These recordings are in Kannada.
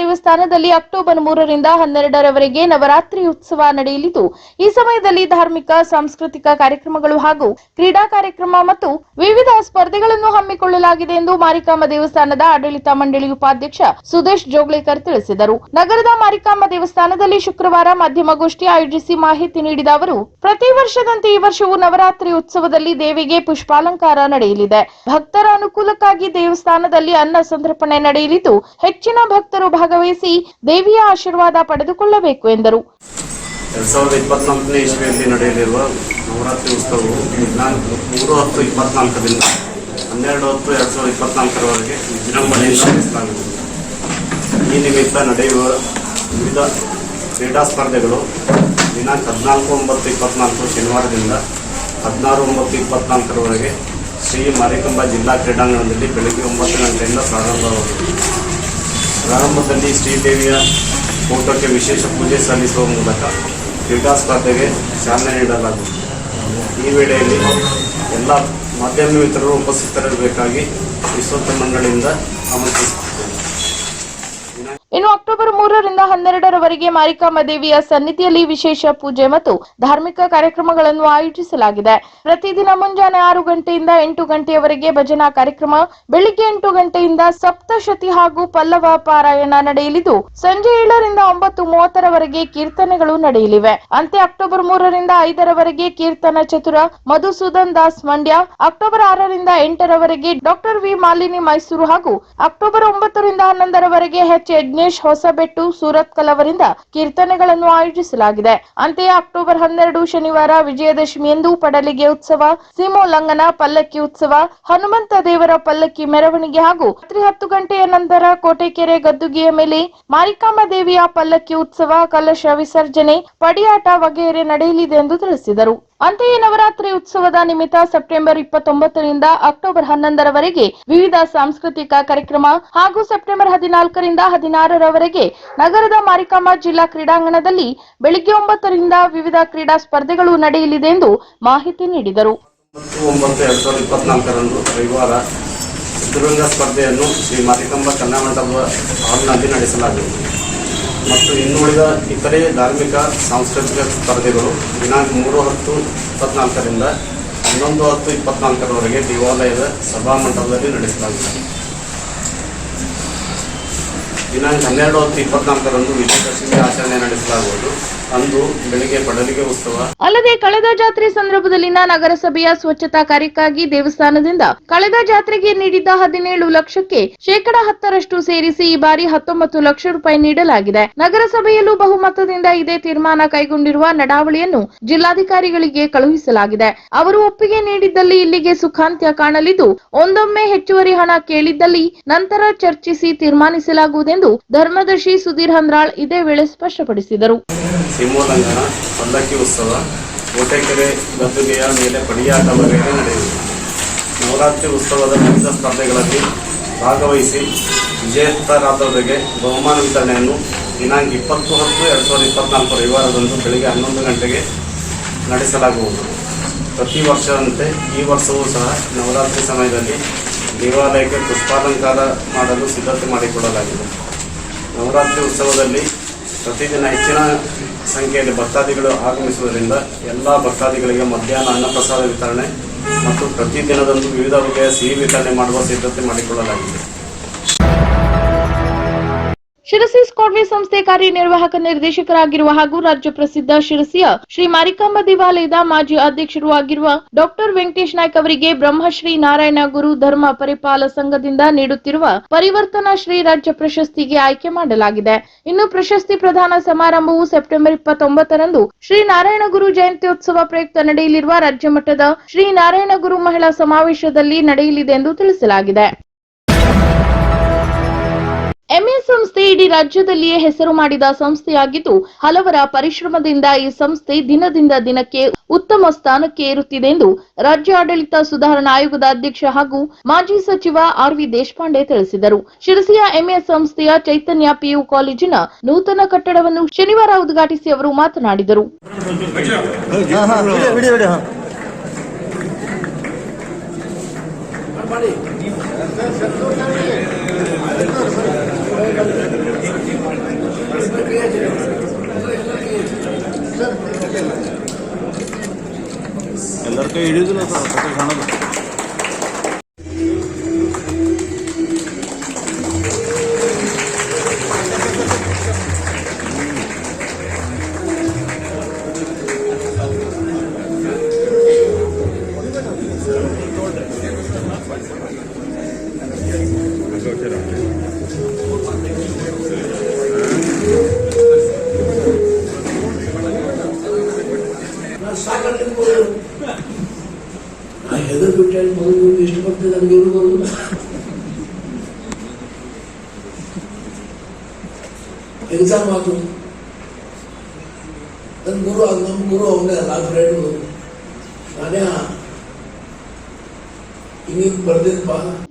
ದೇವಸ್ಥಾನದಲ್ಲಿ ಅಕ್ಟೋಬರ್ ಮೂರರಿಂದ ಹನ್ನೆರಡರವರೆಗೆ ನವರಾತ್ರಿ ಉತ್ಸವ ನಡೆಯಲಿದ್ದು, ಈ ಸಮಯದಲ್ಲಿ ಧಾರ್ಮಿಕ, ಸಾಂಸ್ಕೃತಿಕ ಕಾರ್ಯಕ್ರಮಗಳು ಹಾಗೂ ಕ್ರೀಡಾ ಕಾರ್ಯಕ್ರಮ ಮತ್ತು ವಿವಿಧ ಸ್ಪರ್ಧೆಗಳನ್ನು ಹಮ್ಮಿಕೊಳ್ಳಲಾಗಿದೆ ಎಂದು ಮಾರಿಕಾಂಬ ದೇವಸ್ಥಾನದ ಆಡಳಿತ ಮಂಡಳಿ ಉಪಾಧ್ಯಕ್ಷ ಸುದೇಶ್ ಜೋಗ್ಲೇಕರ್ ತಿಳಿಸಿದರು. ನಗರದ ಮಾರಿಕಾಂಬ ದೇವಸ್ಥಾನದಲ್ಲಿ ಶುಕ್ರವಾರ ಮಾಧ್ಯಮಗೋಷ್ಠಿ ಆಯೋಜಿಸಿ ಮಾಹಿತಿ ನೀಡಿದ ಅವರು, ಪ್ರತಿ ವರ್ಷದಂತೆ ಈ ವರ್ಷವೂ ನವರಾತ್ರಿ ಉತ್ಸವದಲ್ಲಿ ದೇವಿಗೆ ಪುಷ್ಪಾಲಂಕಾರ ನಡೆಯಲಿದೆ. ಭಕ್ತರ ಅನುಕೂಲಕ್ಕಾಗಿ ದೇವಸ್ಥಾನದಲ್ಲಿ ಅನ್ನ ಸಂತರ್ಪಣೆ ನಡೆಯಲಿದ್ದು, ಹೆಚ್ಚಿನ ಭಕ್ತರು ಭಾಗವಹಿಸಿ ದೇವಿಯ ಆಶೀರ್ವಾದ ಪಡೆದುಕೊಳ್ಳಬೇಕು ಎಂದರು. ಎರಡ್ ಸಾವಿರದ ಇಪ್ಪತ್ನಾಲ್ಕನೇ ಇಸ್ವಿಯಲ್ಲಿ ನಡೆಯಲಿರುವ ನವರಾತ್ರಿ ಉತ್ಸವವು ದಿನಾಂಕ ಮೂರು ಹತ್ತು ಇಪ್ಪತ್ನಾಲ್ಕರಿಂದ ಹನ್ನೆರಡು ಹತ್ತು ಎರಡು ಸಾವಿರದ ಇಪ್ಪತ್ನಾಲ್ಕರವರೆಗೆ ವಿಜೃಂಭಣೆಯಿಂದ ಈ ನಿಮಿತ್ತ ನಡೆಯುವ ವಿವಿಧ ಕ್ರೀಡಾ ಸ್ಪರ್ಧೆಗಳು ದಿನಾಂಕ ಹದಿನಾಲ್ಕು ಒಂಬತ್ತು ಇಪ್ಪತ್ನಾಲ್ಕು ಶನಿವಾರದಿಂದ ಹದಿನಾರು ಒಂಬತ್ತು ಇಪ್ಪತ್ನಾಲ್ಕರವರೆಗೆ ಶ್ರೀ ಮಾರಿಕಂಬ ಜಿಲ್ಲಾ ಕ್ರೀಡಾಂಗಣದಲ್ಲಿ ಬೆಳಗ್ಗೆ ಒಂಬತ್ತು ಗಂಟೆಯಿಂದ ಪ್ರಾರಂಭವಾಗುವುದು. ಪ್ರಾರಂಭದಲ್ಲಿ ಶ್ರೀದೇವಿಯ ಫೋಟೋಕ್ಕೆ ವಿಶೇಷ ಪೂಜೆ ಸಲ್ಲಿಸುವ ಮೂಲಕ ಕ್ರೀಡಾ ಸ್ಪರ್ಧೆಗೆ ಚಾಲನೆ ನೀಡಲಾಗುವುದು. ಈ ವೇಳೆಯಲ್ಲಿ ಎಲ್ಲ ಮಾಧ್ಯಮ ಮಿತ್ರರು ಉಪಸ್ಥಿತರಿರಬೇಕಾಗಿ ವಿಶ್ವತ ಮಂಡಳಿಯಿಂದ ಆಮಂತ್ರಿಸುತ್ತೇವೆ ಇನ್ನು ಅಕ್ಟೋಬರ್ ಮೂರರಿಂದ ಹನ್ನೆರಡರವರೆಗೆ ಮಾರಿಕಾಂಬಾ ದೇವಿಯ ಸನ್ನಿಧಿಯಲ್ಲಿ ವಿಶೇಷ ಪೂಜೆ ಮತ್ತು ಧಾರ್ಮಿಕ ಕಾರ್ಯಕ್ರಮಗಳನ್ನು ಆಯೋಜಿಸಲಾಗಿದೆ. ಪ್ರತಿದಿನ ಮುಂಜಾನೆ ಆರು ಗಂಟೆಯಿಂದ ಎಂಟು ಗಂಟೆಯವರೆಗೆ ಭಜನಾ ಕಾರ್ಯಕ್ರಮ, ಬೆಳಿಗ್ಗೆ ಎಂಟು ಗಂಟೆಯಿಂದ ಸಪ್ತಶತಿ ಹಾಗೂ ಪಲ್ಲವ ಪಾರಾಯಣ ನಡೆಯಲಿದ್ದು, ಸಂಜೆ ಏಳರಿಂದ ಒಂಬತ್ತು ಮೂವತ್ತರವರೆಗೆ ಕೀರ್ತನೆಗಳು ನಡೆಯಲಿವೆ. ಅಂತೆ ಅಕ್ಟೋಬರ್ ಮೂರರಿಂದ ಐದರವರೆಗೆ ಕೀರ್ತನ ಚತುರ, ಮಧುಸೂದನ್ ದಾಸ್ ಮಂಡ್ಯ, ಅಕ್ಟೋಬರ್ ಆರರಿಂದ ಎಂಟರವರೆಗೆ ಡಾಕ್ಟರ್ ವಿ ಮಾಲಿನಿ ಮೈಸೂರು ಹಾಗೂ ಅಕ್ಟೋಬರ್ ಒಂಬತ್ತರಿಂದ ಹನ್ನೊಂದರವರೆಗೆ ಎಚ್ ಯಜ್ಞೇಶ್ ಹೊಸಬೆಟ್ಟು ಸೂರತ್ ಕಲವರಿಂದ ಕೀರ್ತನೆಗಳನ್ನು ಆಯೋಜಿಸಲಾಗಿದೆ. ಅಂತೆಯೇ ಅಕ್ಟೋಬರ್ ಹನ್ನೆರಡು ಶನಿವಾರ ವಿಜಯದಶಮಿಯಂದು ಪಡಲಿಗೆ ಉತ್ಸವ ಸೀಮೋಲ್ಲಂಘನ ಪಲ್ಲಕ್ಕಿ ಉತ್ಸವ, ಹನುಮಂತ ದೇವರ ಪಲ್ಲಕ್ಕಿ ಮೆರವಣಿಗೆ ಹಾಗೂ ರಾತ್ರಿ ಹತ್ತು ಗಂಟೆಯ ನಂತರ ಕೋಟೆಕೆರೆ ಗದ್ದುಗೆಯ ಮೇಲೆ ಮಾರಿಕಾಂಬ ದೇವಿಯ ಪಲ್ಲಕ್ಕಿ ಉತ್ಸವ, ಕಲಶ ವಿಸರ್ಜನೆ, ಪಡಿಯಾಟ ವಗೇರೆ ನಡೆಯಲಿದೆ ಎಂದು ತಿಳಿಸಿದರು. ಅಂತೆಯೇ ನವರಾತ್ರಿ ಉತ್ಸವದ ನಿಮಿತ್ತ ಸೆಪ್ಟೆಂಬರ್ ಇಪ್ಪತ್ತೊಂಬತ್ತರಿಂದ ಅಕ್ಟೋಬರ್ ಹನ್ನೊಂದರವರೆಗೆ ವಿವಿಧ ಸಾಂಸ್ಕೃತಿಕ ಕಾರ್ಯಕ್ರಮ ಹಾಗೂ ಸೆಪ್ಟೆಂಬರ್ ಹದಿನಾಲ್ಕರಿಂದ ಹದಿನಾರರವರೆಗೆ ನಗರದ ಮಾರಿಕಾಂಬಾ ಜಿಲ್ಲಾ ಕ್ರೀಡಾಂಗಣದಲ್ಲಿ ಬೆಳಿಗ್ಗೆ ಒಂಬತ್ತರಿಂದ ವಿವಿಧ ಕ್ರೀಡಾ ಸ್ಪರ್ಧೆಗಳು ನಡೆಯಲಿದೆ ಎಂದು ಮಾಹಿತಿ ನೀಡಿದರು. ಚಿತ್ರರಂಗ ರವಿವಾರ ಚದುರಂಗ ಸ್ಪರ್ಧೆಯನ್ನು ಶ್ರೀ ಮಾರಿಕಂಬ ಕನ್ನಡ ಮಂಟಪ ಹಾಲ್ನಲ್ಲಿ ನಡೆಸಲಾಗುವುದು. ಮತ್ತು ಇನ್ನುಳಿದ ಇತರೆ ಧಾರ್ಮಿಕ, ಸಾಂಸ್ಕೃತಿಕ ಸ್ಪರ್ಧೆಗಳು ದಿನಾಂಕ ಮೂರು ಹತ್ತು ಇಪ್ಪತ್ನಾಲ್ಕರಿಂದ ಹನ್ನೊಂದು ಹತ್ತು ಇಪ್ಪತ್ನಾಲ್ಕರವರೆಗೆ ದೇವಾಲಯದ ಸಭಾಮಂಟಪದಲ್ಲಿ ನಡೆಸಲಾಗುತ್ತದೆ ದಿನಾಂಕ ಹನ್ನೆರಡು ಹತ್ತು ಇಪ್ಪತ್ನಾಲ್ಕರಂದು ವಿಜಯದಶಮಿ ಆಚರಣೆ ನಡೆಸಲಾಗುವುದು. ಅಂದು ಬೆಳಿಗ್ಗೆ ಉತ್ಸವ. ಅಲ್ಲದೆ ಕಳೆದ ಜಾತ್ರೆ ಸಂದರ್ಭದಲ್ಲಿನ ನಗರಸಭೆಯ ಸ್ವಚ್ಛತಾ ಕಾರ್ಯಕ್ಕಾಗಿ ದೇವಸ್ಥಾನದಿಂದ ಕಳೆದ ಜಾತ್ರೆಗೆ ನೀಡಿದ್ದ ಹದಿನೇಳು ಲಕ್ಷಕ್ಕೆ ಶೇಕಡ ಹತ್ತರಷ್ಟು ಸೇರಿಸಿ ಈ ಬಾರಿ ಹತ್ತೊಂಬತ್ತು ಲಕ್ಷ ರೂಪಾಯಿ ನೀಡಲಾಗಿದೆ. ನಗರಸಭೆಯಲ್ಲೂ ಬಹುಮತದಿಂದ ಇದೇ ತೀರ್ಮಾನ ಕೈಗೊಂಡಿರುವ ನಡಾವಳಿಯನ್ನು ಜಿಲ್ಲಾಧಿಕಾರಿಗಳಿಗೆ ಕಳುಹಿಸಲಾಗಿದೆ. ಅವರು ಒಪ್ಪಿಗೆ ನೀಡಿದ್ದಲ್ಲಿ ಇಲ್ಲಿಗೆ ಸುಖಾಂತ್ಯ ಕಾಣಲಿದ್ದು, ಒಂದೊಮ್ಮೆ ಹೆಚ್ಚುವರಿ ಹಣ ಕೇಳಿದ್ದಲ್ಲಿ ನಂತರ ಚರ್ಚಿಸಿ ತೀರ್ಮಾನಿಸಲಾಗುವುದೆಂದು ಧರ್ಮದರ್ಶಿ ಸುಧೀರ್ ಹಂದ್ರಾಳ್ ಇದೇ ವೇಳೆ ಸ್ಪಷ್ಟಪಡಿಸಿದರು. ಸಿಂಹೋಲ್ಲಂಘನ ಪಲ್ಲಕ್ಕಿ ಉತ್ಸವ, ಕೋಟೆಕೆರೆ ಗದ್ದುಗೆಯ ಮೇಲೆ ಪಡಿಯಾಟ ವಗೈರೆ ನಡೆಯುವುದು ನವರಾತ್ರಿ ಉತ್ಸವದ ವಿವಿಧ ಸ್ಪರ್ಧೆಗಳಲ್ಲಿ ಭಾಗವಹಿಸಿ ವಿಜೇತರಾದವರಿಗೆ ಬಹುಮಾನ ವಿತರಣೆಯನ್ನು ದಿನಾಂಕ ಇಪ್ಪತ್ತು ಹತ್ತು ಎರಡು ಸಾವಿರದ ಇಪ್ಪತ್ನಾಲ್ಕು ರವಿವಾರದಂದು ಬೆಳಗ್ಗೆ ಹನ್ನೊಂದು ಗಂಟೆಗೆ ನಡೆಸಲಾಗುವುದು. ಪ್ರತಿ ವರ್ಷದಂತೆ ಈ ವರ್ಷವೂ ಸಹ ನವರಾತ್ರಿ ಸಮಯದಲ್ಲಿ ದೇವಾಲಯಕ್ಕೆ ಪುಷ್ಪಾಲಂಕಾರ ಮಾಡಲು ಸಿದ್ಧತೆ ಮಾಡಿಕೊಳ್ಳಲಾಗಿದೆ ನವರಾತ್ರಿ ಉತ್ಸವದಲ್ಲಿ ಪ್ರತಿದಿನ ಹೆಚ್ಚಿನ ಸಂಖ್ಯೆಯಲ್ಲಿ ಭಕ್ತಾದಿಗಳು ಆಗಮಿಸುವುದರಿಂದ ಎಲ್ಲ ಭಕ್ತಾದಿಗಳಿಗೆ ಮಧ್ಯಾಹ್ನ ಅನ್ನಪ್ರಸಾದ ವಿತರಣೆ ಮತ್ತು ಪ್ರತಿದಿನದಂದು ವಿವಿಧ ಬಗೆಯ ಸಿಹಿ ವಿತರಣೆ ಮಾಡುವ ಸಿದ್ಧತೆ ಮಾಡಿಕೊಳ್ಳಲಾಗಿದೆ. ಶಿರಸಿ ಸ್ಕಾಟ್ವೆ ಸಂಸ್ಥೆ ಕಾರ್ಯನಿರ್ವಾಹಕ ನಿರ್ದೇಶಕರಾಗಿರುವ ಹಾಗೂ ರಾಜ್ಯ ಪ್ರಸಿದ್ಧ ಶಿರಸಿಯ ಶ್ರೀ ಮಾರಿಕಾಂಬ ದೇವಾಲಯದ ಮಾಜಿ ಅಧ್ಯಕ್ಷರು ಆಗಿರುವ ಡಾಕ್ಟರ್ ವೆಂಕಟೇಶ್ ನಾಯ್ಕ ಅವರಿಗೆ ಬ್ರಹ್ಮಶ್ರೀ ನಾರಾಯಣ ಗುರು ಧರ್ಮ ಪರಿಪಾಲ ಸಂಘದಿಂದ ನೀಡುತ್ತಿರುವ ಪರಿವರ್ತನಾ ಶ್ರೀ ರಾಜ್ಯ ಪ್ರಶಸ್ತಿಗೆ ಆಯ್ಕೆ ಮಾಡಲಾಗಿದೆ. ಇನ್ನು ಪ್ರಶಸ್ತಿ ಪ್ರದಾನ ಸಮಾರಂಭವು ಸೆಪ್ಟೆಂಬರ್ ಇಪ್ಪತ್ತೊಂಬತ್ತರಂದು ಶ್ರೀ ನಾರಾಯಣ ಗುರು ಜಯಂತ್ಯೋತ್ಸವ ಪ್ರಯುಕ್ತ ನಡೆಯಲಿರುವ ರಾಜ್ಯ ಮಟ್ಟದ ಶ್ರೀ ನಾರಾಯಣ ಗುರು ಮಹಿಳಾ ಸಮಾವೇಶದಲ್ಲಿ ನಡೆಯಲಿದೆ ಎಂದು ತಿಳಿಸಲಾಗಿದೆ. ಎಂಎಸ್ ಸಂಸ್ಥೆ ಇಡೀ ರಾಜ್ಯದಲ್ಲಿಯೇ ಹೆಸರು ಮಾಡಿದ ಸಂಸ್ಥೆಯಾಗಿದ್ದು, ಹಲವರ ಪರಿಶ್ರಮದಿಂದ ಈ ಸಂಸ್ಥೆ ದಿನದಿಂದ ದಿನಕ್ಕೆ ಉತ್ತಮ ಸ್ಥಾನಕ್ಕೆ ಏರುತ್ತಿದೆ ಎಂದು ರಾಜ್ಯ ಆಡಳಿತ ಸುಧಾರಣಾ ಆಯೋಗದ ಅಧ್ಯಕ್ಷ ಹಾಗೂ ಮಾಜಿ ಸಚಿವ ಆರ್ ವಿ ದೇಶಪಾಂಡೆ ತಿಳಿಸಿದರು. ಶಿರಸಿಯ ಎಂಎಸ್ ಸಂಸ್ಥೆಯ ಚೈತನ್ಯ ಪಿಯು ಕಾಲೇಜಿನ ನೂತನ ಕಟ್ಟಡವನ್ನು ಶನಿವಾರ ಉದ್ಘಾಟಿಸಿ ಅವರು ಮಾತನಾಡಿದರು. ಸೊ ಇಳಿದ್ರು ಸರ್ ಎಕ್ಸಾಮ್ ಆತು ನನ್ನ ಗುರು ಅದು ನಮ್ಮ ಗುರು ಅವನೇ ಅಲ್ಲ ಫ್ರೆಂಡು ನಾನೇ ಹಿಂಗೆ ಬರ್ದಿದ್ದಪ್ಪ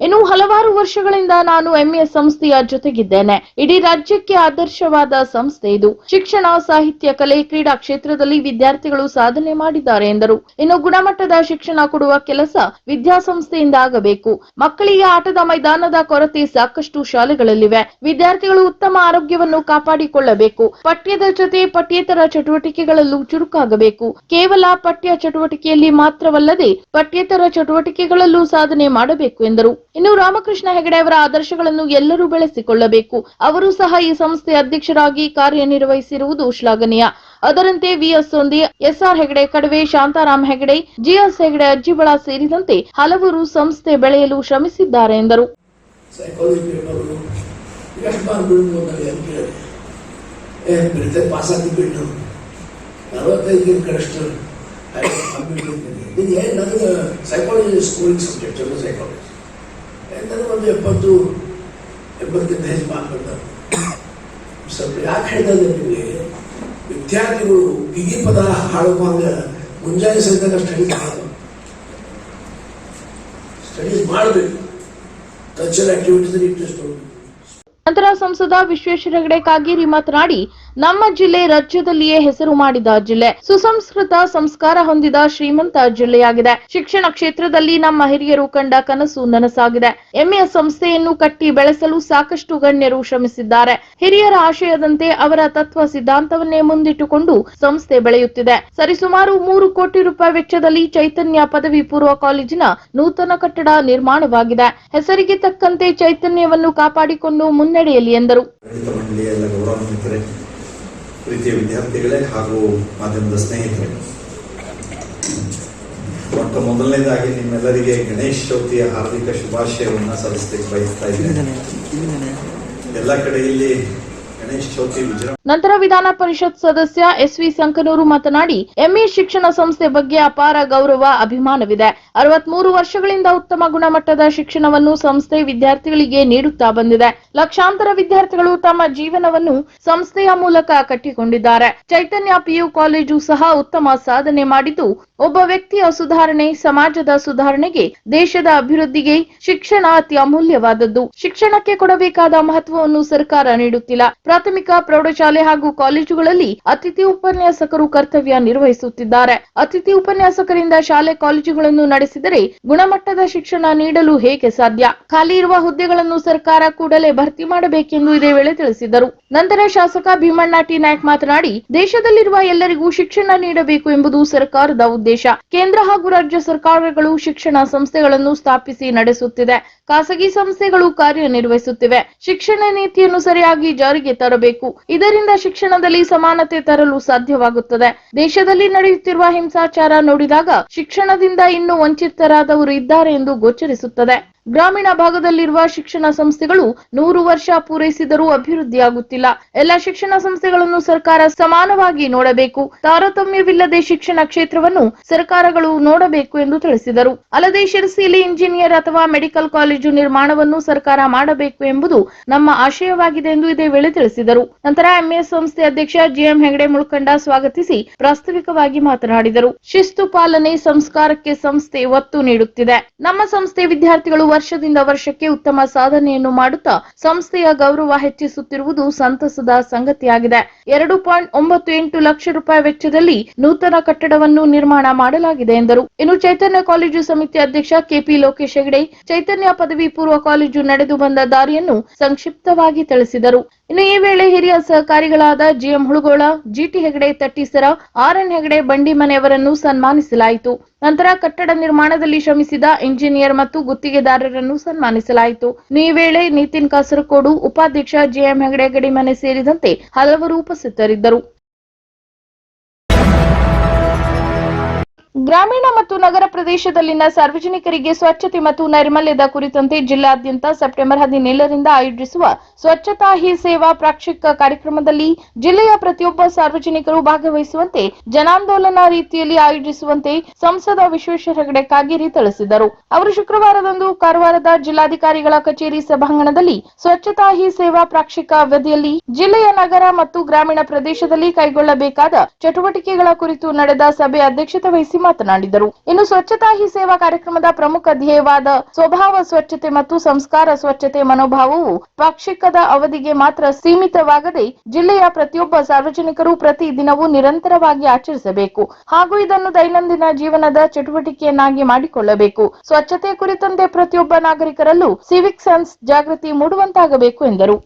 ಇನ್ನು ಹಲವಾರು ವರ್ಷಗಳಿಂದ ನಾನು ಎಂಎಸ್ ಸಂಸ್ಥೆಯ ಜೊತೆಗಿದ್ದೇನೆ. ಇಡೀ ರಾಜ್ಯಕ್ಕೆ ಆದರ್ಶವಾದ ಸಂಸ್ಥೆ ಇದು. ಶಿಕ್ಷಣ, ಸಾಹಿತ್ಯ, ಕಲೆ, ಕ್ರೀಡಾ ಕ್ಷೇತ್ರದಲ್ಲಿ ವಿದ್ಯಾರ್ಥಿಗಳು ಸಾಧನೆ ಮಾಡಿದ್ದಾರೆ ಎಂದರು. ಇನ್ನು ಗುಣಮಟ್ಟದ ಶಿಕ್ಷಣ ಕೊಡುವ ಕೆಲಸ ವಿದ್ಯಾಸಂಸ್ಥೆಯಿಂದ ಆಗಬೇಕು. ಮಕ್ಕಳಿಗೆ ಆಟದ ಮೈದಾನದ ಕೊರತೆ ಸಾಕಷ್ಟು ಶಾಲೆಗಳಲ್ಲಿವೆ. ವಿದ್ಯಾರ್ಥಿಗಳು ಉತ್ತಮ ಆರೋಗ್ಯವನ್ನು ಕಾಪಾಡಿಕೊಳ್ಳಬೇಕು. ಪಠ್ಯದ ಜೊತೆ ಪಠ್ಯೇತರ ಚಟುವಟಿಕೆಗಳಲ್ಲೂ ಚುರುಕಾಗಬೇಕು. ಕೇವಲ ಪಠ್ಯ ಚಟುವಟಿಕೆಯಲ್ಲಿ ಮಾತ್ರವಲ್ಲದೆ ಪಠ್ಯೇತರ ಚಟುವಟಿಕೆಗಳಲ್ಲೂ ಸಾಧನೆ ಮಾಡಬೇಕು ಎಂದರು. ಇನ್ನು ರಾಮಕೃಷ್ಣ ಹೆಗಡೆ ಅವರ ಆದರ್ಶಗಳನ್ನು ಎಲ್ಲರೂ ಬೆಳೆಸಿಕೊಳ್ಳಬೇಕು. ಅವರು ಸಹ ಈ ಸಂಸ್ಥೆ ಅಧ್ಯಕ್ಷರಾಗಿ ಕಾರ್ಯನಿರ್ವಹಿಸಿರುವುದು ಶ್ಲಾಘನೀಯ. ಅದರಂತೆ VS Sondi S R Hegde, Kadave Shantaram Hegde, G S Hegde, Ajjibala ಸೇರಿದಂತೆ ಹಲವರು ಸಂಸ್ಥೆ ಬೆಳೆಯಲು ಶ್ರಮಿಸಿದ್ದಾರೆ ಎಂದರು. ಪೇಪರು ಎಷ್ಟು ಮಾರ್ಕ್ ಬಿಡ್ಬೋದು ನಾವು ಏನು ಕೇಳಿ ಏ ಬಿಡ್ತೆ ಪಾಸ್ ಆಗಿ ಬಿಟ್ಟು ನಲವತ್ತೈದು ಕರೆಕ್ಟ್ ಇದು ಏನು ನನಗೆ ಸೈಕಾಲಜಿ ಸ್ಕೂಲಿಂಗ್ ಸಬ್ಜೆಕ್ಟ್ ಚಲೋ ಸೈಕಾಲಜಿ ನನಗೆ ಒಂದು ಎಪ್ಪತ್ತು ಎಪ್ಪತ್ತಕ್ಕಿಂತ ಹೆಚ್ಚು ಮಾರ್ಕ್ ಬರ್ತಾರೆ ಸ್ವಲ್ಪ ಯಾಕೆ ಹೇಳ್ತಾ ಇದ್ದೆ ನಿಮಗೆ ವಿದ್ಯಾರ್ಥಿಗಳು ಬಿಗಿ ಪದ ಹಾಡುವಾಗ ಮುಂಜಾನೆ ಸಹಿತ ಸ್ಟಡೀಸ್ ಮಾಡಬೇಕು ಸ್ಟಡೀಸ್ ಮಾಡಬೇಕು ಕಲ್ಚರಲ್ ಆಕ್ಟಿವಿಟೀಸ್ ಇಂಟ್ರೆಸ್ಟ್ ಹೋಗ್ಬೇಕು ನಂತರ ಸಂಸದ ವಿಶ್ವೇಶ್ವರ ಹೆಗಡೆ ಕಾಗೇರಿ ಮಾತನಾಡಿ, ನಮ್ಮ ಜಿಲ್ಲೆ ರಾಜ್ಯದಲ್ಲಿಯೇ ಹೆಸರು ಮಾಡಿದ ಜಿಲ್ಲೆ. ಸುಸಂಸ್ಕೃತ ಸಂಸ್ಕಾರ ಹೊಂದಿದ ಶ್ರೀಮಂತ ಜಿಲ್ಲೆಯಾಗಿದೆ. ಶಿಕ್ಷಣ ಕ್ಷೇತ್ರದಲ್ಲಿ ನಮ್ಮ ಹಿರಿಯರು ಕಂಡ ಕನಸು ನನಸಾಗಿದೆ. ಎಮ್ಮೆಯ ಸಂಸ್ಥೆಯನ್ನು ಕಟ್ಟಿ ಬೆಳೆಸಲು ಸಾಕಷ್ಟು ಗಣ್ಯರು ಶ್ರಮಿಸಿದ್ದಾರೆ. ಹಿರಿಯರ ಆಶಯದಂತೆ ಅವರ ತತ್ವ ಸಿದ್ಧಾಂತವನ್ನೇ ಮುಂದಿಟ್ಟುಕೊಂಡು ಸಂಸ್ಥೆ ಬೆಳೆಯುತ್ತಿದೆ. ಸರಿಸುಮಾರು ಮೂರು ಕೋಟಿ ರೂಪಾಯಿ ವೆಚ್ಚದಲ್ಲಿ ಚೈತನ್ಯ ಪದವಿ ಪೂರ್ವ ಕಾಲೇಜಿನ ನೂತನ ಕಟ್ಟಡ ನಿರ್ಮಾಣವಾಗಿದೆ. ಹೆಸರಿಗೆ ತಕ್ಕಂತೆ ಚೈತನ್ಯವನ್ನು ಕಾಪಾಡಿಕೊಂಡು ಮುನ್ನಡೆಯಲಿ ಎಂದರು. ಪ್ರೀತಿಯ ವಿದ್ಯಾರ್ಥಿಗಳೇ ಹಾಗೂ ಮಾಧ್ಯಮದ ಸ್ನೇಹಿತರೆ ಮೊಟ್ಟ ಮೊದಲನೇದಾಗಿ ನಿಮ್ಮೆಲ್ಲರಿಗೆ ಗಣೇಶ್ ಚೌತಿಯ ಹಾರ್ದಿಕ ಶುಭಾಶಯವನ್ನು ಸಲ್ಲಿಸಲಿಕ್ಕೆ ಬಯಸ್ತಾ ಇದ್ದೇನೆ. ಎಲ್ಲ ಕಡೆ ನಂತರ ವಿಧಾನ ಪರಿಷತ್ ಸದಸ್ಯ ಎಸ್ ವಿ ಸಂಕನೂರು ಮಾತನಾಡಿ, ಎಂಇ ಶಿಕ್ಷಣ ಸಂಸ್ಥೆ ಬಗ್ಗೆ ಅಪಾರ ಗೌರವ, ಅಭಿಮಾನವಿದೆ. ಅರವತ್ಮೂರು ವರ್ಷಗಳಿಂದ ಉತ್ತಮ ಗುಣಮಟ್ಟದ ಶಿಕ್ಷಣವನ್ನು ಸಂಸ್ಥೆ ವಿದ್ಯಾರ್ಥಿಗಳಿಗೆ ನೀಡುತ್ತಾ ಬಂದಿದೆ. ಲಕ್ಷಾಂತರ ವಿದ್ಯಾರ್ಥಿಗಳು ತಮ್ಮ ಜೀವನವನ್ನು ಸಂಸ್ಥೆಯ ಮೂಲಕ ಕಟ್ಟಿಕೊಂಡಿದ್ದಾರೆ. ಚೈತನ್ಯ ಪಿಯು ಕಾಲೇಜು ಸಹ ಉತ್ತಮ ಸಾಧನೆ ಮಾಡಿದ್ದು, ಒಬ್ಬ ವ್ಯಕ್ತಿಯ ಸುಧಾರಣೆ, ಸಮಾಜದ ಸುಧಾರಣೆಗೆ ದೇಶದ ಅಭಿವೃದ್ಧಿಗೆ ಶಿಕ್ಷಣ ಅತಿ ಅಮೂಲ್ಯವಾದದ್ದು ಶಿಕ್ಷಣಕ್ಕೆ ಕೊಡಬೇಕಾದ ಮಹತ್ವವನ್ನು ಸರ್ಕಾರ ನೀಡುತ್ತಿಲ್ಲ. ಪ್ರಾಥಮಿಕ, ಪ್ರೌಢಶಾಲೆ ಹಾಗೂ ಕಾಲೇಜುಗಳಲ್ಲಿ ಅತಿಥಿ ಉಪನ್ಯಾಸಕರು ಕರ್ತವ್ಯ ನಿರ್ವಹಿಸುತ್ತಿದ್ದಾರೆ. ಅತಿಥಿ ಉಪನ್ಯಾಸಕರಿಂದ ಶಾಲೆ ಕಾಲೇಜುಗಳನ್ನು ನಡೆಸಿದರೆ ಗುಣಮಟ್ಟದ ಶಿಕ್ಷಣ ನೀಡಲು ಹೇಗೆ ಸಾಧ್ಯ? ಖಾಲಿ ಇರುವ ಹುದ್ದೆಗಳನ್ನು ಸರ್ಕಾರ ಕೂಡಲೇ ಭರ್ತಿ ಮಾಡಬೇಕೆಂದು ಇದೇ ವೇಳೆ ತಿಳಿಸಿದರು. ನಂತರ ಶಾಸಕ ಭೀಮಣ್ಣ ಟಿ. ನಾಯ್ಕ್ ಮಾತನಾಡಿ, ದೇಶದಲ್ಲಿರುವ ಎಲ್ಲರಿಗೂ ಶಿಕ್ಷಣ ನೀಡಬೇಕು ಎಂಬುದು ಸರ್ಕಾರದ ಉದ್ದೇಶ. ಕೇಂದ್ರ ಹಾಗೂ ರಾಜ್ಯ ಸರ್ಕಾರಗಳು ಶಿಕ್ಷಣ ಸಂಸ್ಥೆಗಳನ್ನು ಸ್ಥಾಪಿಸಿ ನಡೆಸುತ್ತಿದೆ. ಖಾಸಗಿ ಸಂಸ್ಥೆಗಳು ಕಾರ್ಯನಿರ್ವಹಿಸುತ್ತಿವೆ. ಶಿಕ್ಷಣ ನೀತಿಯನ್ನು ಸರಿಯಾಗಿ ಜಾರಿಗೆ ತರಬೇಕು ಇದರಿಂದ ಶಿಕ್ಷಣದಲ್ಲಿ ಸಮಾನತೆ ತರಲು ಸಾಧ್ಯವಾಗುತ್ತದೆ. ದೇಶದಲ್ಲಿ ನಡೆಯುತ್ತಿರುವ ಹಿಂಸಾಚಾರ ನೋಡಿದಾಗ ಶಿಕ್ಷಣದಿಂದ ಇನ್ನೂ ವಂಚಿತರಾದವರು ಇದ್ದಾರೆ ಎಂದು ಗೋಚರಿಸುತ್ತದೆ. ಗ್ರಾಮೀಣ ಭಾಗದಲ್ಲಿರುವ ಶಿಕ್ಷಣ ಸಂಸ್ಥೆಗಳು ನೂರು ವರ್ಷ ಪೂರೈಸಿದರೂ ಅಭಿವೃದ್ಧಿಯಾಗುತ್ತಿಲ್ಲ. ಎಲ್ಲ ಶಿಕ್ಷಣ ಸಂಸ್ಥೆಗಳನ್ನು ಸರ್ಕಾರ ಸಮಾನವಾಗಿ ನೋಡಬೇಕು. ತಾರತಮ್ಯವಿಲ್ಲದೆ ಶಿಕ್ಷಣ ಕ್ಷೇತ್ರವನ್ನು ಸರ್ಕಾರಗಳು ನೋಡಬೇಕು ಎಂದು ತಿಳಿಸಿದರು. ಅಲ್ಲದೆ ಶಿರಸಿಯಲ್ಲಿ ಇಂಜಿನಿಯರ್ ಅಥವಾ ಮೆಡಿಕಲ್ ಕಾಲೇಜು ನಿರ್ಮಾಣವನ್ನು ಸರ್ಕಾರ ಮಾಡಬೇಕು ಎಂಬುದು ನಮ್ಮ ಆಶಯವಾಗಿದೆ ಎಂದು ಇದೇ ವೇಳೆ ತಿಳಿಸಿದರು. ನಂತರ ಎಂಎಸ್ ಸಂಸ್ಥೆ ಅಧ್ಯಕ್ಷ ಜಿಎಂ ಹೆಗಡೆ ಮುಳ್ಕಂಡ ಸ್ವಾಗತಿಸಿ ಪ್ರಾಸ್ತಾವಿಕವಾಗಿ ಮಾತನಾಡಿದರು. ಶಿಸ್ತು ಪಾಲನೆ ಸಂಸ್ಕಾರಕ್ಕೆ ಸಂಸ್ಥೆ ಒತ್ತು ನೀಡುತ್ತಿದೆ. ನಮ್ಮ ಸಂಸ್ಥೆ ವಿದ್ಯಾರ್ಥಿಗಳು ವರ್ಷದಿಂದ ವರ್ಷಕ್ಕೆ ಉತ್ತಮ ಸಾಧನೆಯನ್ನು ಮಾಡುತ್ತಾ ಸಂಸ್ಥೆಯ ಗೌರವ ಹೆಚ್ಚಿಸುತ್ತಿರುವುದು ಸಂತಸದ ಸಂಗತಿಯಾಗಿದೆ. ಎರಡು ಪಾಯಿಂಟ್ ಒಂಬತ್ತು ಎಂಟು ಲಕ್ಷ ರೂಪಾಯಿ ವೆಚ್ಚದಲ್ಲಿ ನೂತನ ಕಟ್ಟಡವನ್ನು ನಿರ್ಮಾಣ ಮಾಡಲಾಗಿದೆ ಎಂದರು. ಇನ್ನು ಚೈತನ್ಯ ಕಾಲೇಜು ಸಮಿತಿ ಅಧ್ಯಕ್ಷ ಕೆಪಿ ಲೋಕೇಶ್ ಹೆಗಡೆ, ಚೈತನ್ಯ ಪದವಿ ಪೂರ್ವ ಕಾಲೇಜು ನಡೆದು ಬಂದ ದಾರಿಯನ್ನು ಸಂಕ್ಷಿಪ್ತವಾಗಿ ತಿಳಿಸಿದರು. ಇನ್ನು ಈ ವೇಳೆ ಹಿರಿಯ ಸಹಕಾರಿಗಳಾದ G M Hulugola, G T Hegde, Tattisara R N Hegde, ಬಂಡಿ ಮನೆಯವರನ್ನು ಸನ್ಮಾನಿಸಲಾಯಿತು. ನಂತರ ಕಟ್ಟಡ ನಿರ್ಮಾಣದಲ್ಲಿ ಶ್ರಮಿಸಿದ ಇಂಜಿನಿಯರ್ ಮತ್ತು ಗುತ್ತಿಗೆದಾರರನ್ನು ಸನ್ಮಾನಿಸಲಾಯಿತು. ಈ ವೇಳೆ ನಿತಿನ್ ಕಾಸರಕೋಡು ಉಪಾಧ್ಯಕ್ಷ ಜಿಎಂ ಹೆಗಡೆ ಗಡಿಮನೆ ಸೇರಿದಂತೆ ಹಲವರು ಉಪಸ್ಥಿತರಿದ್ದರು. ಗ್ರಾಮೀಣ ಮತ್ತು ನಗರ ಪ್ರದೇಶದಲ್ಲಿನ ಸಾರ್ವಜನಿಕರಿಗೆ ಸ್ವಚ್ಛತೆ ಮತ್ತು ನೈರ್ಮಲ್ಯದ ಕುರಿತಂತೆ ಜಿಲ್ಲಾದ್ಯಂತ ಸೆಪ್ಟೆಂಬರ್ ಹದಿನೇಳರಿಂದ ಆಯೋಜಿಸುವ ಸ್ವಚ್ಛತಾ ಹಿ ಸೇವಾ ಪ್ರಾಕ್ಷಿಕ ಕಾರ್ಯಕ್ರಮದಲ್ಲಿ ಜಿಲ್ಲೆಯ ಪ್ರತಿಯೊಬ್ಬ ಸಾರ್ವಜನಿಕರು ಭಾಗವಹಿಸುವಂತೆ ಜನಾಂದೋಲನ ರೀತಿಯಲ್ಲಿ ಆಯೋಜಿಸುವಂತೆ ಸಂಸದ ವಿಶ್ವೇಶ್ವರ ಹೆಗಡೆ ಕಾಗೇರಿ ತಿಳಿಸಿದರು. ಅವರು ಶುಕ್ರವಾರದಂದು ಕಾರವಾರದ ಜಿಲ್ಲಾಧಿಕಾರಿಗಳ ಕಚೇರಿ ಸಭಾಂಗಣದಲ್ಲಿ ಸ್ವಚ್ಛತಾ ಹಿ ಸೇವಾ ಪ್ರಾಕ್ಷಿಕ ಅವಧಿಯಲ್ಲಿ ಜಿಲ್ಲೆಯ ನಗರ ಮತ್ತು ಗ್ರಾಮೀಣ ಪ್ರದೇಶದಲ್ಲಿ ಕೈಗೊಳ್ಳಬೇಕಾದ ಚಟುವಟಿಕೆಗಳ ಕುರಿತು ನಡೆದ ಸಭೆ ಅಧ್ಯಕ್ಷತೆ ವಹಿಸಿ ಮಾತನಾಡಿದರು. ಇನ್ನು ಸ್ವಚ್ಛತಾ ಹಿ ಸೇವಾ ಕಾರ್ಯಕ್ರಮದ ಪ್ರಮುಖ ಧ್ಯೇಯವಾದ ಸ್ವಭಾವ ಸ್ವಚ್ಛತೆ ಮತ್ತು ಸಂಸ್ಕಾರ ಸ್ವಚ್ಛತೆ ಮನೋಭಾವವು ಪಾಕ್ಷಿಕದ ಅವಧಿಗೆ ಮಾತ್ರ ಸೀಮಿತವಾಗದೆ ಜಿಲ್ಲೆಯ ಪ್ರತಿಯೊಬ್ಬ ಸಾರ್ವಜನಿಕರು ಪ್ರತಿ ದಿನವೂ ನಿರಂತರವಾಗಿ ಆಚರಿಸಬೇಕು. ಹಾಗೂ ಇದನ್ನು ದೈನಂದಿನ ಜೀವನದ ಚಟುವಟಿಕೆಯನ್ನಾಗಿ ಮಾಡಿಕೊಳ್ಳಬೇಕು. ಸ್ವಚ್ಛತೆ ಕುರಿತಂತೆ ಪ್ರತಿಯೊಬ್ಬ ನಾಗರಿಕರಲ್ಲೂ ಸಿವಿಕ್ ಸೆನ್ಸ್ ಜಾಗೃತಿ ಮೂಡುವಂತಾಗಬೇಕು ಎಂದರು.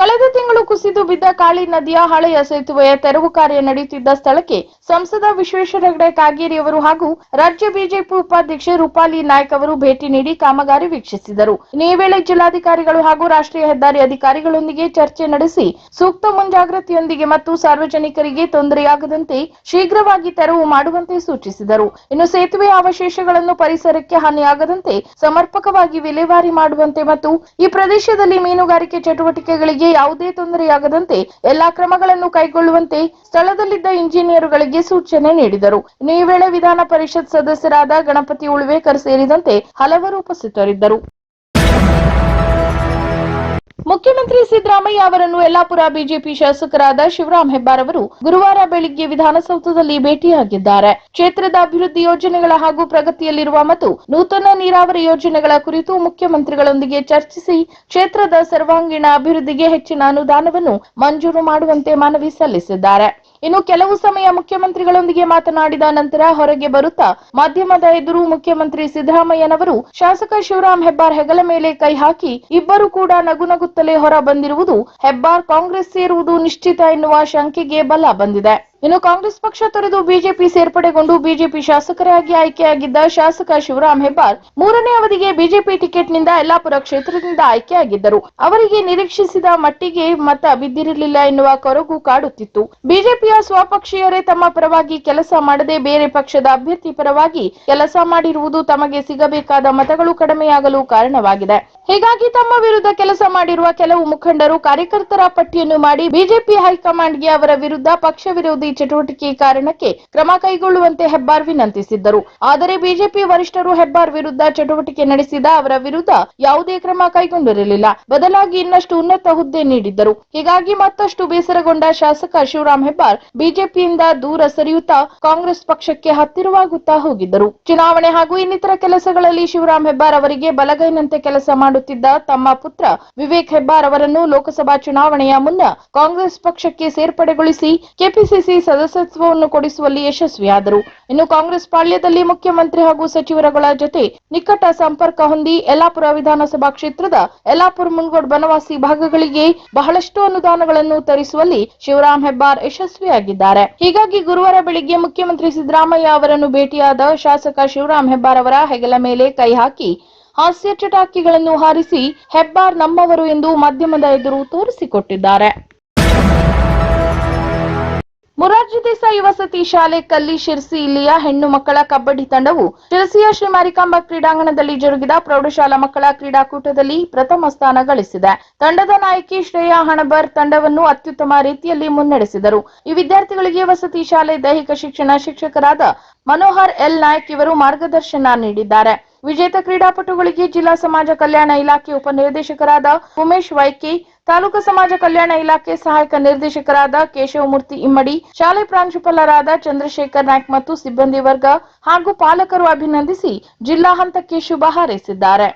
ಕಳೆದ ತಿಂಗಳು ಕುಸಿದು ಬಿದ್ದ ಕಾಳಿ ನದಿಯ ಹಳೆಯ ಸೇತುವೆಯ ತೆರವು ಕಾರ್ಯ ನಡೆಯುತ್ತಿದ್ದ ಸ್ಥಳಕ್ಕೆ ಸಂಸದ ವಿಶ್ವೇಶ್ವರ ಹೆಗಡೆ ಕಾಗೇರಿ ಅವರು ಹಾಗೂ ರಾಜ್ಯ ಬಿಜೆಪಿ ಉಪಾಧ್ಯಕ್ಷೆ ರೂಪಾಲಿ ನಾಯ್ಕ ಅವರು ಭೇಟಿ ನೀಡಿ ಕಾಮಗಾರಿ ವೀಕ್ಷಿಸಿದರು. ಈ ವೇಳೆ ಜಿಲ್ಲಾಧಿಕಾರಿಗಳು ಹಾಗೂ ರಾಷ್ಟ್ರೀಯ ಹೆದ್ದಾರಿ ಅಧಿಕಾರಿಗಳೊಂದಿಗೆ ಚರ್ಚೆ ನಡೆಸಿ ಸೂಕ್ತ ಮುಂಜಾಗ್ರತೆಯೊಂದಿಗೆ ಮತ್ತು ಸಾರ್ವಜನಿಕರಿಗೆ ತೊಂದರೆಯಾಗದಂತೆ ಶೀಘ್ರವಾಗಿ ತೆರವು ಮಾಡುವಂತೆ ಸೂಚಿಸಿದರು. ಇನ್ನು ಸೇತುವೆಯ ಅವಶೇಷಗಳನ್ನು ಪರಿಸರಕ್ಕೆ ಹಾನಿಯಾಗದಂತೆ ಸಮರ್ಪಕವಾಗಿ ವಿಲೇವಾರಿ ಮಾಡುವಂತೆ ಮತ್ತು ಈ ಪ್ರದೇಶದಲ್ಲಿ ಮೀನುಗಾರಿಕೆ ಚಟುವಟಿಕೆಗಳಿಗೆ ಯಾವುದೇ ತೊಂದರೆಯಾಗದಂತೆ ಎಲ್ಲಾ ಕ್ರಮಗಳನ್ನು ಕೈಗೊಳ್ಳುವಂತೆ ಸ್ಥಳದಲ್ಲಿದ್ದ ಇಂಜಿನಿಯರುಗಳಿಗೆ ಸೂಚನೆ ನೀಡಿದರು. ಈ ವೇಳೆ ವಿಧಾನ ಪರಿಷತ್ ಸದಸ್ಯರಾದ ಗಣಪತಿ ಉಳ್ವೇಕರ್ ಸೇರಿದಂತೆ ಹಲವರು ಉಪಸ್ಥಿತರಿದ್ದರು. ಮುಖ್ಯಮಂತ್ರಿ ಸಿದ್ದರಾಮಯ್ಯ ಅವರನ್ನು ಯಲ್ಲಾಪುರ ಬಿಜೆಪಿ ಶಾಸಕರಾದ ಶಿವರಾಮ್ ಹೆಬ್ಬಾರ್ ಅವರು ಗುರುವಾರ ಬೆಳಿಗ್ಗೆ ವಿಧಾನಸೌಧದಲ್ಲಿ ಭೇಟಿಯಾಗಿದ್ದಾರೆ. ಕ್ಷೇತ್ರದ ಅಭಿವೃದ್ಧಿ ಯೋಜನೆಗಳ ಹಾಗೂ ಪ್ರಗತಿಯಲ್ಲಿರುವ ಮತ್ತು ನೂತನ ನೀರಾವರಿ ಯೋಜನೆಗಳ ಕುರಿತು ಮುಖ್ಯಮಂತ್ರಿಗಳೊಂದಿಗೆ ಚರ್ಚಿಸಿ ಕ್ಷೇತ್ರದ ಸರ್ವಾಂಗೀಣ ಅಭಿವೃದ್ಧಿಗೆ ಹೆಚ್ಚಿನ ಅನುದಾನವನ್ನು ಮಂಜೂರು ಮಾಡುವಂತೆ ಮನವಿ ಸಲ್ಲಿಸಿದ್ದಾರೆ. ಇನ್ನು ಕೆಲವು ಸಮಯ ಮುಖ್ಯಮಂತ್ರಿಗಳೊಂದಿಗೆ ಮಾತನಾಡಿದ ನಂತರ ಹೊರಗೆ ಬರುತ್ತಾ ಮಾಧ್ಯಮದ ಎದುರು ಮುಖ್ಯಮಂತ್ರಿ ಸಿದ್ದರಾಮಯ್ಯನವರು ಶಾಸಕ ಶಿವರಾಂ ಹೆಬ್ಬಾರ್ ಹೆಗಲ ಮೇಲೆ ಕೈ ಹಾಕಿ ಇಬ್ಬರು ಕೂಡ ನಗು ನಗುತ್ತಲೇ ಹೊರ ಬಂದಿರುವುದು ಹೆಬ್ಬಾರ್ ಕಾಂಗ್ರೆಸ್ ಸೇರುವುದು ನಿಶ್ಚಿತ ಎನ್ನುವ ಶಂಕೆಗೆ ಬಲ ಬಂದಿದೆ. ಇನ್ನು ಕಾಂಗ್ರೆಸ್ ಪಕ್ಷ ತೊರೆದು ಬಿಜೆಪಿ ಸೇರ್ಪಡೆಗೊಂಡು ಬಿಜೆಪಿ ಶಾಸಕರಾಗಿ ಆಯ್ಕೆಯಾಗಿದ್ದ ಶಾಸಕ ಶಿವರಾಮ್ ಹೆಬ್ಬಾರ್ ಮೂರನೇ ಅವಧಿಗೆ ಬಿಜೆಪಿ ಟಿಕೆಟ್ನಿಂದ ಯಲ್ಲಾಪುರ ಕ್ಷೇತ್ರದಿಂದ ಆಯ್ಕೆಯಾಗಿದ್ದರು. ಅವರಿಗೆ ನಿರೀಕ್ಷಿಸಿದ ಮಟ್ಟಿಗೆ ಮತ ಬಿದ್ದಿರಲಿಲ್ಲ ಎನ್ನುವ ಕೊರಗು ಕಾಡುತ್ತಿತ್ತು. ಬಿಜೆಪಿಯ ಸ್ವಪಕ್ಷೀಯರೇ ತಮ್ಮ ಪರವಾಗಿ ಕೆಲಸ ಮಾಡದೆ ಬೇರೆ ಪಕ್ಷದ ಅಭ್ಯರ್ಥಿ ಪರವಾಗಿ ಕೆಲಸ ಮಾಡಿರುವುದು ತಮಗೆ ಸಿಗಬೇಕಾದ ಮತಗಳು ಕಡಿಮೆಯಾಗಲು ಕಾರಣವಾಗಿದೆ. ಹೀಗಾಗಿ ತಮ್ಮ ವಿರುದ್ಧ ಕೆಲಸ ಮಾಡಿರುವ ಕೆಲವು ಮುಖಂಡರು ಕಾರ್ಯಕರ್ತರ ಪಟ್ಟಿಯನ್ನು ಮಾಡಿ ಬಿಜೆಪಿ ಹೈಕಮಾಂಡ್ಗೆ ಅವರ ವಿರುದ್ಧ ಪಕ್ಷ ವಿರೋಧಿ ಚಟುವಟಿಕೆ ಕಾರಣಕ್ಕೆ ಕ್ರಮ ಕೈಗೊಳ್ಳುವಂತೆ ಹೆಬ್ಬಾರ್ ವಿನಂತಿಸಿದ್ದರು. ಆದರೆ ಬಿಜೆಪಿ ವರಿಷ್ಠರು ಹೆಬ್ಬಾರ್ ವಿರುದ್ಧ ಚಟುವಟಿಕೆ ನಡೆಸಿದ ಅವರ ವಿರುದ್ಧ ಯಾವುದೇ ಕ್ರಮ ಕೈಗೊಂಡಿರಲಿಲ್ಲ. ಬದಲಾಗಿ ಇನ್ನಷ್ಟು ಉನ್ನತ ಹುದ್ದೆ ನೀಡಿದ್ದರು. ಹೀಗಾಗಿ ಮತ್ತಷ್ಟು ಬೇಸರಗೊಂಡ ಶಾಸಕ ಶಿವರಾಮ್ ಹೆಬ್ಬಾರ್ ಬಿಜೆಪಿಯಿಂದ ದೂರ ಸರಿಯುತ್ತಾ ಕಾಂಗ್ರೆಸ್ ಪಕ್ಷಕ್ಕೆ ಹತ್ತಿರವಾಗುತ್ತಾ ಹೋಗಿದ್ದರು. ಚುನಾವಣೆ ಹಾಗೂ ಇನ್ನಿತರ ಕೆಲಸಗಳಲ್ಲಿ ಶಿವರಾಮ್ ಹೆಬ್ಬಾರ್ ಅವರಿಗೆ ಬಲಗೈನಂತೆ ಕೆಲಸ ಮಾಡುತ್ತಿದ್ದ ತಮ್ಮ ಪುತ್ರ ವಿವೇಕ್ ಹೆಬ್ಬಾರ್ ಅವರನ್ನು ಲೋಕಸಭಾ ಚುನಾವಣೆಯ ಮುನ್ನ ಕಾಂಗ್ರೆಸ್ ಪಕ್ಷಕ್ಕೆ ಸೇರ್ಪಡೆಗೊಳಿಸಿ ಕೆಪಿಸಿಸಿ ಸದಸ್ಯತ್ವವನ್ನು ಕೊಡಿಸುವಲ್ಲಿ ಯಶಸ್ವಿಯಾದರು. ಇನ್ನು ಕಾಂಗ್ರೆಸ್ ಪಾಳ್ಯದಲ್ಲಿ ಮುಖ್ಯಮಂತ್ರಿ ಹಾಗೂ ಸಚಿವರುಗಳ ಜೊತೆ ನಿಕಟ ಸಂಪರ್ಕ ಹೊಂದಿ ಯಲ್ಲಾಪುರ ವಿಧಾನಸಭಾ ಕ್ಷೇತ್ರದ ಯಲ್ಲಾಪುರ ಮುನ್ಗೋಡ್ ಬನವಾಸಿ ಭಾಗಗಳಿಗೆ ಬಹಳಷ್ಟು ಅನುದಾನಗಳನ್ನು ತರಿಸುವಲ್ಲಿ ಶಿವರಾಮ್ ಹೆಬ್ಬಾರ್ ಯಶಸ್ವಿಯಾಗಿದ್ದಾರೆ. ಹೀಗಾಗಿ ಗುರುವಾರ ಬೆಳಿಗ್ಗೆ ಮುಖ್ಯಮಂತ್ರಿ ಸಿದ್ದರಾಮಯ್ಯ ಅವರನ್ನು ಭೇಟಿಯಾದ ಶಾಸಕ ಶಿವರಾಮ್ ಹೆಬ್ಬಾರ್ ಅವರ ಹೆಗಲ ಮೇಲೆ ಕೈ ಹಾಕಿ ಹಾಸ್ಯ ಚಟಾಕಿಗಳನ್ನು ಹಾರಿಸಿ ಹೆಬ್ಬಾರ್ ನಮ್ಮವರು ಎಂದು ಮಾಧ್ಯಮದ ಎದುರು ತೋರಿಸಿಕೊಟ್ಟಿದ್ದಾರೆ. ಮುರಾರ್ಜಿ ದೇಸಾಯಿ ವಸತಿ ಶಾಲೆ ಕಲ್ಲಿ ಶಿರ್ಸಿ ಇಲ್ಲಿಯ ಹೆಣ್ಣು ಮಕ್ಕಳ ಕಬಡ್ಡಿ ತಂಡವು ಶಿರಸಿಯ ಶ್ರೀ ಮಾರಿಕಾಂಬಾ ಕ್ರೀಡಾಂಗಣದಲ್ಲಿ ಜರುಗಿದ ಪ್ರೌಢಶಾಲಾ ಮಕ್ಕಳ ಕ್ರೀಡಾಕೂಟದಲ್ಲಿ ಪ್ರಥಮ ಸ್ಥಾನ ಗಳಿಸಿದೆ. ತಂಡದ ನಾಯಕಿ ಶ್ರೇಯಾ ಹಣಬರ್ ತಂಡವನ್ನು ಅತ್ಯುತ್ತಮ ರೀತಿಯಲ್ಲಿ ಮುನ್ನಡೆಸಿದರು. ಈ ವಿದ್ಯಾರ್ಥಿಗಳಿಗೆ ವಸತಿ ಶಾಲೆ ದೈಹಿಕ ಶಿಕ್ಷಣ ಶಿಕ್ಷಕರಾದ ಮನೋಹರ್ ಎಲ್ ನಾಯಕ್ ಇವರು ಮಾರ್ಗದರ್ಶನ ನೀಡಿದ್ದಾರೆ. ವಿಜೇತ ಕ್ರೀಡಾಪಟುಗಳಿಗೆ ಜಿಲ್ಲಾ ಸಮಾಜ ಕಲ್ಯಾಣ ಇಲಾಖೆ ಉಪನಿರ್ದೇಶಕರಾದ ಉಮೇಶ್ ವೈಕಿ, ತಾಲೂಕು ಸಮಾಜ ಕಲ್ಯಾಣ ಇಲಾಖೆ ಸಹಾಯಕ ನಿರ್ದೇಶಕರಾದ ಕೇಶವಮೂರ್ತಿ ಇಮ್ಮಡಿ, ಶಾಲೆ ಪ್ರಾಂಶುಪಾಲರಾದ ಚಂದ್ರಶೇಖರ್ ನಾಯ್ಕ್ ಮತ್ತು ಸಿಬ್ಬಂದಿ ವರ್ಗ ಹಾಗೂ ಪಾಲಕರು ಅಭಿನಂದಿಸಿ ಜಿಲ್ಲಾ ಹಂತಕ್ಕೆ ಶುಭ ಹಾರೈಸಿದ್ದಾರೆ.